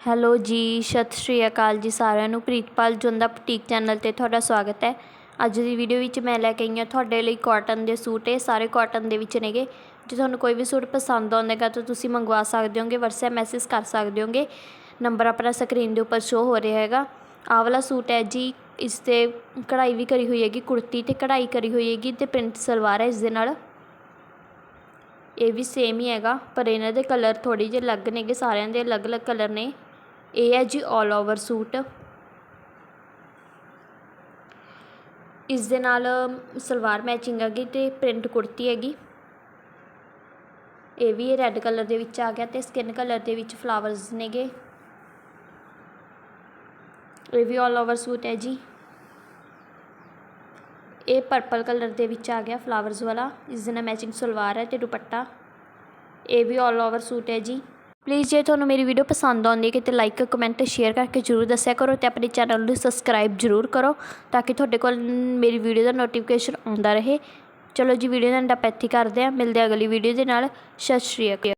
Hello ਜੀ, ਸਤਿ ਸ਼੍ਰੀ ਅਕਾਲ ਜੀ ਸਾਰਿਆਂ ਨੂੰ। ਪ੍ਰੀਤਪਾਲ ਜੁੰਦਾ ਬੁਟੀਕ ਚੈਨਲ ਤੇ ਤੁਹਾਡਾ ਸਵਾਗਤ ਹੈ। ਅੱਜ ਦੀ ਵੀਡੀਓ ਵਿੱਚ ਮੈਂ ਲੈ ਕੇ ਆਈ ਹਾਂ ਤੁਹਾਡੇ ਲਈ ਕਾਟਨ ਦੇ ਸੂਟ। ਇਹ ਸਾਰੇ ਕਾਟਨ ਦੇ ਵਿੱਚ ਨੇਗੇ। ਜੇ ਤੁਹਾਨੂੰ ਕੋਈ ਵੀ ਸੂਟ ਪਸੰਦ ਆਉਂਦਾਗਾ ਤਾਂ ਤੁਸੀਂ ਮੰਗਵਾ ਸਕਦੇ ਹੋਗੇ WhatsApp ਮੈਸੇਜ ਕਰ ਸਕਦੇ ਹੋਗੇ। ਨੰਬਰ ਆਪਣਾ ਸਕਰੀਨ ਦੇ ਉੱਪਰ ਸ਼ੋ ਹੋ ਰਿਹਾ ਹੈਗਾ। ਆਹ ਵਾਲਾ ਸੂਟ ਹੈ ਜੀ, ਇਸ ਤੇ ਕਢਾਈ ਵੀ ਕਰੀ ਹੋਈ ਹੈਗੀ, ਕੁੜਤੀ ਤੇ ਕਢਾਈ ਕਰੀ ਹੋਈ ਹੈਗੀ ਤੇ ਪ੍ਰਿੰਟ ਸਲਵਾਰ ਹੈ ਇਸ ਦੇ ਨਾਲ। ਇਹ ਵੀ ਸੇਮ ਹੀ ਹੈਗਾ, ਪਰ ਇਹਨਾਂ ਦੇ ਕਲਰ ਥੋੜੀ ਜਿਹੇ ਅਲੱਗ ਨੇਗੇ, ਸਾਰਿਆਂ ਦੇ ਅਲੱਗ-ਅਲੱਗ ਕਲਰ ਨੇ। ਇਹ ਹੈ ਜੀ 올 ਓਵਰ ਸੂਟ ਇਸ ਦੇ ਨਾਲ ਸਲਵਾਰ ਮੈਚਿੰਗ ਹੈਗੀ ਤੇ ਪ੍ਰਿੰਟ ਕੁੜਤੀ ਹੈਗੀ ਇਹ ਵੀ ਰੈੱਡ ਕਲਰ ਦੇ ਵਿੱਚ ਆ ਗਿਆ ਤੇ ਸਕਿਨ ਕਲਰ ਦੇ ਵਿੱਚ ਫਲਾਵਰਸ ਨੇਗੇ ਇਹ ਵੀ 올 ਓਵਰ ਸੂਟ ਹੈ ਜੀ ਇਹ ਪਰਪਲ ਕਲਰ ਦੇ ਵਿੱਚ ਆ ਗਿਆ ਫਲਾਵਰਸ ਵਾਲਾ ਇਸ ਦੇ ਨਾਲ ਮੈਚਿੰਗ ਸਲਵਾਰ ਹੈ ਤੇ ਦੁਪੱਟਾ ਇਹ ਵੀ 올 ਓਵਰ ਸੂਟ ਹੈ ਜੀ ਪਲੀਜ਼ ਜੇ ਤੁਹਾਨੂੰ ਮੇਰੀ ਵੀਡੀਓ ਪਸੰਦ ਆਉਂਦੀ ਹੈ ਕਿਤੇ ਲਾਈਕ ਕਮੈਂਟ ਸ਼ੇਅਰ ਕਰਕੇ ਜਰੂਰ ਦੱਸਿਆ ਕਰੋ ਤੇ ਆਪਣੇ ਚੈਨਲ ਨੂੰ ਸਬਸਕ੍ਰਾਈਬ ਜਰੂਰ ਕਰੋ ਤਾਂ ਕਿ ਤੁਹਾਡੇ ਕੋਲ ਮੇਰੀ ਵੀਡੀਓ ਦਾ ਨੋਟੀਫਿਕੇਸ਼ਨ ਆਉਂਦਾ ਰਹੇ। ਚਲੋ ਜੀ ਵੀਡੀਓ ਦਾ ਐਂਡ ਆਪਾਂ ਕਰਦੇ ਹਾਂ। ਮਿਲਦੇ ਹਾਂ ਅਗਲੀ ਵੀਡੀਓ ਦੇ ਨਾਲ। ਸਤਿ ਸ਼੍ਰੀ ਅਕਾਲ।